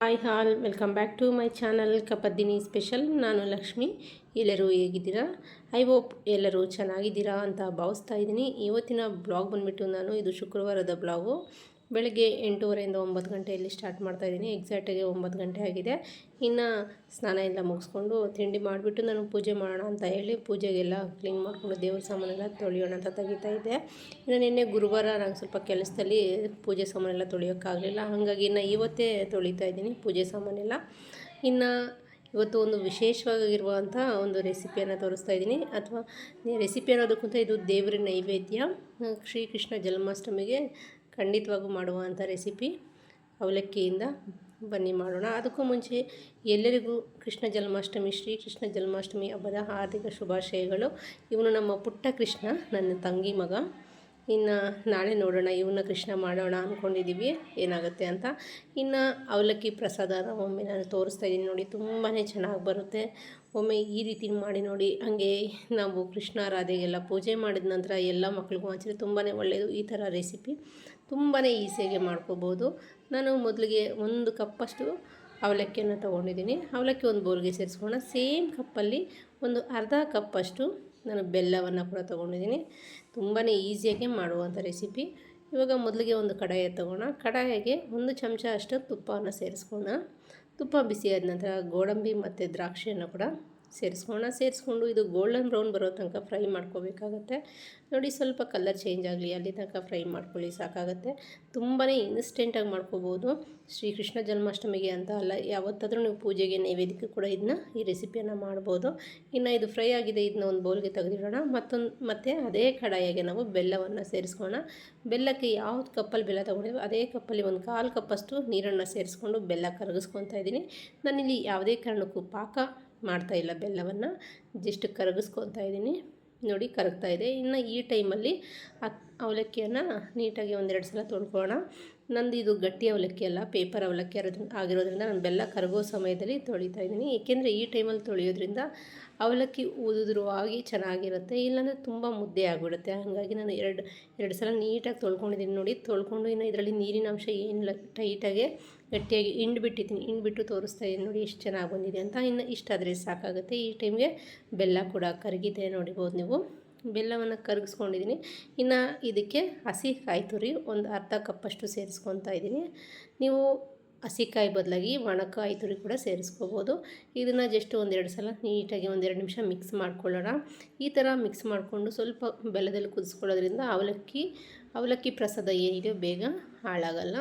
Hi all welcome back to my channel ಕಪದ್ದಿನಿ special ನಾನು ಲಕ್ಷ್ಮಿ. ಎಲ್ಲರೂ ಹೇಗಿದ್ದೀರಾ? ಐ ಹೋಪ್ ಎಲ್ಲರೂ ಚೆನ್ನಾಗಿದ್ದೀರಾ ಅಂತ ಭಾವಿಸ್ತಾ ಇದ್ದೀನಿ. ಇವತ್ತಿನ ಬ್ಲಾಗ್ ಬಂದುಬಿಟ್ಟು ನಾನು ಇದು ಶುಕ್ರವಾರದ ಬ್ಲಾಗು ಬೆಳಗ್ಗೆ ಎಂಟೂವರೆಯಿಂದ ಒಂಬತ್ತು ಗಂಟೆಯಲ್ಲಿ ಸ್ಟಾರ್ಟ್ ಮಾಡ್ತಾಯಿದ್ದೀನಿ ಎಕ್ಸಾಕ್ಟಾಗಿ ಒಂಬತ್ತು ಗಂಟೆ ಆಗಿದೆ. ಇನ್ನು ಸ್ನಾನ ಎಲ್ಲ ಮುಗಿಸ್ಕೊಂಡು ತಿಂಡಿ ಮಾಡಿಬಿಟ್ಟು ನಾನು ಪೂಜೆ ಮಾಡೋಣ ಅಂತ ಹೇಳಿ ಪೂಜೆಗೆಲ್ಲ ಕ್ಲೀನ್ ಮಾಡಿಕೊಂಡು ದೇವ್ರ ಸಾಮಾನೆಲ್ಲ ತೊಳೆಯೋಣ ಅಂತ ತೆಗಿತಾ ಇದ್ದೆ. ಇನ್ನು ನಿನ್ನೆ ಗುರುವಾರ ನಂಗೆ ಸ್ವಲ್ಪ ಕೆಲಸದಲ್ಲಿ ಪೂಜೆ ಸಾಮಾನೆಲ್ಲ ತೊಳೆಯೋಕ್ಕಾಗಲಿಲ್ಲ. ಹಾಗಾಗಿ ಇನ್ನು ಇವತ್ತೇ ತೊಳಿತಾ ಇದ್ದೀನಿ ಪೂಜೆ ಸಾಮಾನೆಲ್ಲ. ಇನ್ನು ಇವತ್ತು ಒಂದು ವಿಶೇಷವಾಗಿರುವಂಥ ಒಂದು ರೆಸಿಪಿಯನ್ನು ತೋರಿಸ್ತಾ ಇದ್ದೀನಿ. ಅಥವಾ ರೆಸಿಪಿ ಅನ್ನೋದಕ್ಕಿಂತ ಇದು ದೇವರ ನೈವೇದ್ಯ. ಶ್ರೀಕೃಷ್ಣ ಜನ್ಮಾಷ್ಟಮಿಗೆ ಖಂಡಿತವಾಗೂ ಮಾಡುವಂಥ ರೆಸಿಪಿ ಅವಲಕ್ಕಿಯಿಂದ ಬನ್ನಿ ಮಾಡೋಣ. ಅದಕ್ಕೂ ಮುಂಚೆ ಎಲ್ಲರಿಗೂ ಕೃಷ್ಣ ಜನ್ಮಾಷ್ಟಮಿ, ಶ್ರೀ ಕೃಷ್ಣ ಜನ್ಮಾಷ್ಟಮಿ ಹಬ್ಬದ ಹಾರ್ದಿಕ ಶುಭಾಶಯಗಳು. ಇವನು ನಮ್ಮ ಪುಟ್ಟ ಕೃಷ್ಣ, ನನ್ನ ತಂಗಿ ಮಗ. ಇನ್ನು ನಾಳೆ ನೋಡೋಣ ಇವನ್ನ ಕೃಷ್ಣ ಮಾಡೋಣ ಅಂದ್ಕೊಂಡಿದ್ದೀವಿ ಏನಾಗುತ್ತೆ ಅಂತ. ಇನ್ನು ಅವಲಕ್ಕಿ ಪ್ರಸಾದನ ಒಮ್ಮೆ ನಾನು ತೋರಿಸ್ತಾ ಇದ್ದೀನಿ ನೋಡಿ ತುಂಬಾ ಚೆನ್ನಾಗಿ ಬರುತ್ತೆ. ಒಮ್ಮೆ ಈ ರೀತಿ ಮಾಡಿ ನೋಡಿ, ಹಾಗೆ ನಾವು ಕೃಷ್ಣ ರಾಧೆಗೆಲ್ಲ ಪೂಜೆ ಮಾಡಿದ ನಂತರ ಎಲ್ಲ ಮಕ್ಳಿಗೂ ಹಂಚಿದ್ರೆ ತುಂಬಾ ಒಳ್ಳೆಯದು ಈ ಥರ ರೆಸಿಪಿ ತುಂಬಾ ಈಸಿಯಾಗಿ ಮಾಡ್ಕೋಬೋದು. ನಾನು ಮೊದಲಿಗೆ ಒಂದು ಕಪ್ಪಷ್ಟು ಅವಲಕ್ಕಿಯನ್ನು ತೊಗೊಂಡಿದ್ದೀನಿ. ಅವಲಕ್ಕಿ ಒಂದು ಬೋಲ್ಗೆ ಸೇರಿಸ್ಕೊಳ್ಳೋಣ. ಸೇಮ್ ಕಪ್ಪಲ್ಲಿ ಒಂದು ಅರ್ಧ ಕಪ್ಪಷ್ಟು ನಾನು ಬೆಲ್ಲವನ್ನು ಕೂಡ ತೊಗೊಂಡಿದ್ದೀನಿ. ತುಂಬಾ ಈಸಿಯಾಗಿ ಮಾಡುವಂಥ ರೆಸಿಪಿ. ಇವಾಗ ಮೊದಲಿಗೆ ಒಂದು ಕಡಾಯಿ ತೊಗೋಣ. ಕಡಾಯಿಗೆ ಒಂದು ಚಮಚ ಅಷ್ಟು ತುಪ್ಪವನ್ನು ಸೇರಿಸ್ಕೊಳ್ಳೋಣ. ತುಪ್ಪ ಬಿಸಿಯಾದ ನಂತರ ಗೋಡಂಬಿ ಮತ್ತು ದ್ರಾಕ್ಷಿಯನ್ನು ಕೂಡ ಸೇರಿಸ್ಕೊಳ್ಳೋಣ, ಸೇರಿಸ್ಕೊಂಡು ಇದು ಗೋಲ್ಡನ್ ಬ್ರೌನ್ ಬರೋ ತನಕ ಫ್ರೈ ಮಾಡ್ಕೋಬೇಕಾಗತ್ತೆ. ನೋಡಿ ಸ್ವಲ್ಪ ಕಲರ್ ಚೇಂಜ್ ಆಗಲಿ, ಅಲ್ಲಿ ತನಕ ಫ್ರೈ ಮಾಡ್ಕೊಳ್ಳಿ, ಸಾಕಾಗುತ್ತೆ. ತುಂಬಾ ಇನ್ಸ್ಟೆಂಟಾಗಿ ಮಾಡ್ಕೋಬೋದು. ಶ್ರೀಕೃಷ್ಣ ಜನ್ಮಾಷ್ಟಮಿಗೆ ಅಂತ ಅಲ್ಲ, ಯಾವತ್ತಾದರೂ ನೀವು ಪೂಜೆಗೆ ನೈವೇದ್ಯಕ್ಕೆ ಕೂಡ ಇದನ್ನ ಈ ರೆಸಿಪಿಯನ್ನು ಮಾಡ್ಬೋದು. ಇನ್ನು ಇದು ಫ್ರೈ ಆಗಿದೆ ಇದನ್ನ ಒಂದು ಬೌಲ್ಗೆ ತೆಗೆದಿಡೋಣ. ಮತ್ತೊಂದು, ಮತ್ತೆ ಅದೇ ಕಡಾಯಿಗೆ ನಾವು ಬೆಲ್ಲವನ್ನು ಸೇರಿಸ್ಕೋಣ ಬೆಲ್ಲಕ್ಕೆ ಯಾವ್ದು ಕಪ್ಪಲ್ಲಿ ಬೆಲ್ಲ ತೊಗೊಂಡಿದ್ವಿ ಅದೇ ಕಪ್ಪಲ್ಲಿ ಒಂದು ಕಾಲು ಕಪ್ಪಷ್ಟು ನೀರನ್ನು ಸೇರಿಸ್ಕೊಂಡು ಬೆಲ್ಲ ಕರಗಿಸ್ಕೊತಾ ಇದ್ದೀನಿ. ನಾನಿಲ್ಲಿ ಯಾವುದೇ ಕಾರಣಕ್ಕೂ ಪಾಕ ಮಾಡ್ತಾಯಿಲ್ಲ ಬೆಲ್ಲವನ್ನು. ಜಸ್ಟ್ ಕರಗಿಸ್ಕೊತಾ ಇದ್ದೀನಿ. ನೋಡಿ ಕರಗ್ತಾ ಇದೆ. ಇನ್ನು ಈ ಟೈಮಲ್ಲಿ ಅವಲಕ್ಕಿಯನ್ನು ನೀಟಾಗಿ ಒಂದೆರಡು ಸಲ ತೊಳ್ಕೊಳ್ಳೋಣ. ನಂದು ಇದು ಗಟ್ಟಿ ಅವಲಕ್ಕಿ ಅಲ್ಲ ಪೇಪರ್ ಅವಲಕ್ಕಿ ಆಗಿರೋದ್ರಿಂದ ನಾನು ಬೆಲ್ಲ ಕರಗೋ ಸಮಯದಲ್ಲಿ ತೊಳಿತಾ ಇದ್ದೀನಿ. ಏಕೆಂದರೆ ಈ ಟೈಮಲ್ಲಿ ತೊಳೆಯೋದ್ರಿಂದ ಅವಲಕ್ಕಿ ಉದುರುವಾಗಿ ಚೆನ್ನಾಗಿರುತ್ತೆ, ಇಲ್ಲಾಂದರೆ ತುಂಬ ಮುದ್ದೆ ಆಗಿಬಿಡುತ್ತೆ. ಹಾಗಾಗಿ ನಾನು ಎರಡು ಎರಡು ಸಲ ನೀಟಾಗಿ ತೊಳ್ಕೊಂಡಿದ್ದೀನಿ ನೋಡಿ. ತೊಳ್ಕೊಂಡು ಇನ್ನು ಇದರಲ್ಲಿ ನೀರಿನ ಅಂಶ ಏನಿಲ್ಲ, ಟೈಟಾಗೆ ಗಟ್ಟಿಯಾಗಿ ಹಿಂಡ್ಬಿಟ್ಟಿದ್ದೀನಿ. ಹಿಂಡ್ಬಿಟ್ಟು ತೋರಿಸ್ತಾ ಇದ್ದೀನಿ ನೋಡಿ ಎಷ್ಟು ಚೆನ್ನಾಗಿ ಬಂದಿದೆ ಅಂತ. ಇನ್ನು ಇಷ್ಟಾದರೆ ಸಾಕಾಗುತ್ತೆ. ಈ ಟೈಮ್ಗೆ ಬೆಲ್ಲ ಕೂಡ ಕರಗಿದೆ ನೋಡಿಬೋದು ನೀವು. ಬೆಲ್ಲವನ್ನು ಕರಗಿಸ್ಕೊಂಡಿದ್ದೀನಿ. ಇನ್ನು ಇದಕ್ಕೆ ಹಸಿ ಕಾಯಿ ತುರಿ ಒಂದು ಅರ್ಧ ಕಪ್ಪಷ್ಟು ಸೇರಿಸ್ಕೊತಾ ಇದ್ದೀನಿ. ನೀವು ಹಸಿಕಾಯಿ ಬದಲಾಗಿ ಒಣಕಾಯಿ ತುರಿ ಕೂಡ ಸೇರಿಸ್ಕೋಬೋದು. ಇದನ್ನು ಜಸ್ಟ್ ಒಂದೆರಡು ಸಲ ನೀಟಾಗಿ ಒಂದೆರಡು ನಿಮಿಷ ಮಿಕ್ಸ್ ಮಾಡ್ಕೊಳ್ಳೋಣ. ಈ ಥರ ಮಿಕ್ಸ್ ಮಾಡಿಕೊಂಡು ಸ್ವಲ್ಪ ಬೆಲ್ಲದಲ್ಲಿ ಕುದಿಸ್ಕೊಳ್ಳೋದ್ರಿಂದ ಅವಲಕ್ಕಿ ಅವಲಕ್ಕಿ ಪ್ರಸಾದ ಏನಿದೆಯೋ ಬೇಗ ಹಾಳಾಗಲ್ಲ.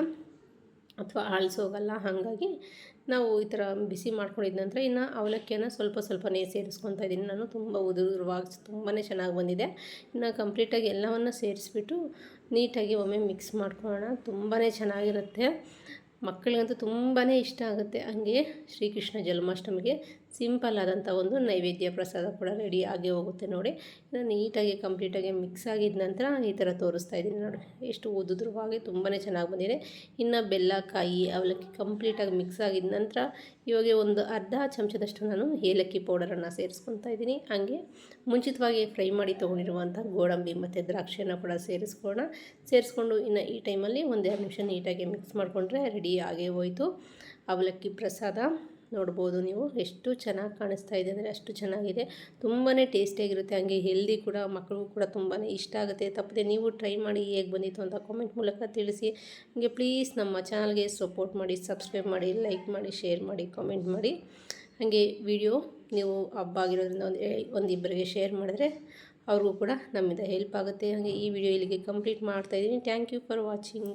ಅಥವಾ ಆಳಿಸೋಗಲ್ಲ. ಹಾಗಾಗಿ ನಾವು ಈ ಥರ ಬಿಸಿ ಮಾಡ್ಕೊಂಡಿದ ನಂತರ ಇನ್ನು ಅವಲಕ್ಕಿಯನ್ನು ಸ್ವಲ್ಪ ಸ್ವಲ್ಪನೇ ಸೇರಿಸ್ಕೊತಾ ಇದ್ದೀನಿ. ನಾನು ತುಂಬ ಉದುರುವಾಗಿ ತುಂಬಾ ಚೆನ್ನಾಗಿ ಬಂದಿದೆ. ಇನ್ನು ಕಂಪ್ಲೀಟಾಗಿ ಎಲ್ಲವನ್ನು ಸೇರಿಸ್ಬಿಟ್ಟು ನೀಟಾಗಿ ಒಮ್ಮೆ ಮಿಕ್ಸ್ ಮಾಡ್ಕೊಳ್ಳೋಣ. ತುಂಬಾ ಚೆನ್ನಾಗಿರುತ್ತೆ. ಮಕ್ಕಳಿಗಂತೂ ತುಂಬಾ ಇಷ್ಟ ಆಗುತ್ತೆ. ಹಂಗೆ ಶ್ರೀಕೃಷ್ಣ ಜನ್ಮಾಷ್ಟಮಿಗೆ ಸಿಂಪಲ್ ಆದಂಥ ಒಂದು ನೈವೇದ್ಯ ಪ್ರಸಾದ ಕೂಡ ರೆಡಿ ಆಗಿ ಹೋಗುತ್ತೆ ನೋಡಿ. ಇನ್ನು ನೀಟಾಗಿ ಕಂಪ್ಲೀಟಾಗಿ ಮಿಕ್ಸ್ ಆಗಿದ ನಂತರ ಈ ಥರ ತೋರಿಸ್ತಾ ಇದ್ದೀನಿ ನೋಡಿ. ಎಷ್ಟು ಉದುದ್ರವಾಗಿ ತುಂಬಾ ಚೆನ್ನಾಗಿ ಬಂದಿದೆ. ಇನ್ನು ಬೆಲ್ಲ, ಕಾಯಿ ಅವಲಕ್ಕಿ ಕಂಪ್ಲೀಟಾಗಿ ಮಿಕ್ಸ್ ಆಗಿದ ನಂತರ ಇವಾಗ ಒಂದು ಅರ್ಧ ಚಮಚದಷ್ಟು ನಾನು ಏಲಕ್ಕಿ ಪೌಡರನ್ನು ಸೇರಿಸ್ಕೊತಾ ಇದ್ದೀನಿ. ಹಾಗೆ ಮುಂಚಿತವಾಗಿ ಫ್ರೈ ಮಾಡಿ ತೊಗೊಂಡಿರುವಂಥ ಗೋಡಂಬಿ ಮತ್ತು ದ್ರಾಕ್ಷಿಯನ್ನು ಕೂಡ ಸೇರಿಸ್ಕೊಳ್ಳೋಣ. ಸೇರಿಸ್ಕೊಂಡು ಇನ್ನು ಈ ಟೈಮಲ್ಲಿ ಒಂದೆರಡು ನಿಮಿಷ ನೀಟಾಗಿ ಮಿಕ್ಸ್ ಮಾಡಿಕೊಂಡ್ರೆ ರೆಡಿ ಆಗೇ ಹೋಯಿತು. ಅವಲಕ್ಕಿ ಪ್ರಸಾದ ನೋಡ್ಬೋದು ನೀವು. ಎಷ್ಟು ಚೆನ್ನಾಗಿ ಕಾಣಿಸ್ತಾ ಇದೆ ಅಂದರೆ ಅಷ್ಟು ಚೆನ್ನಾಗಿದೆ. ತುಂಬಾ ಟೇಸ್ಟಿಯಾಗಿರುತ್ತೆ ಹಾಗೆ ಹೆಲ್ದಿ ಕೂಡ ಮಕ್ಕಳಿಗೂ ಕೂಡ ತುಂಬಾ ಇಷ್ಟ ಆಗುತ್ತೆ. ತಪ್ಪದೆ ನೀವು ಟ್ರೈ ಮಾಡಿ ಹೇಗೆ ಬಂದಿತ್ತು ಅಂತ ಕಾಮೆಂಟ್ ಮೂಲಕ ತಿಳಿಸಿ. ಹಾಗೆ ಪ್ಲೀಸ್ ನಮ್ಮ ಚಾನಲ್ಗೆ ಸಪೋರ್ಟ್ ಮಾಡಿ ಸಬ್ಸ್ಕ್ರೈಬ್ ಮಾಡಿ ಲೈಕ್ ಮಾಡಿ ಶೇರ್ ಮಾಡಿ ಕಾಮೆಂಟ್ ಮಾಡಿ. ಹಾಗೆ ವಿಡಿಯೋ ನೀವು ಹಬ್ಬ ಆಗಿರೋದ್ರಿಂದ ಒಂದು ಒಂದಿಬ್ಬರಿಗೆ ಶೇರ್ ಮಾಡಿದ್ರೆ ಅವ್ರಿಗೂ ಕೂಡ ನಮ್ಮಿಂದ ಹೆಲ್ಪ್ ಆಗುತ್ತೆ. ಹಾಗೆ ಈ ವಿಡಿಯೋ ಇಲ್ಲಿಗೆ ಕಂಪ್ಲೀಟ್ ಮಾಡ್ತಾಯಿದ್ದೀನಿ ಥ್ಯಾಂಕ್ ಯು ಫಾರ್ ವಾಚಿಂಗ್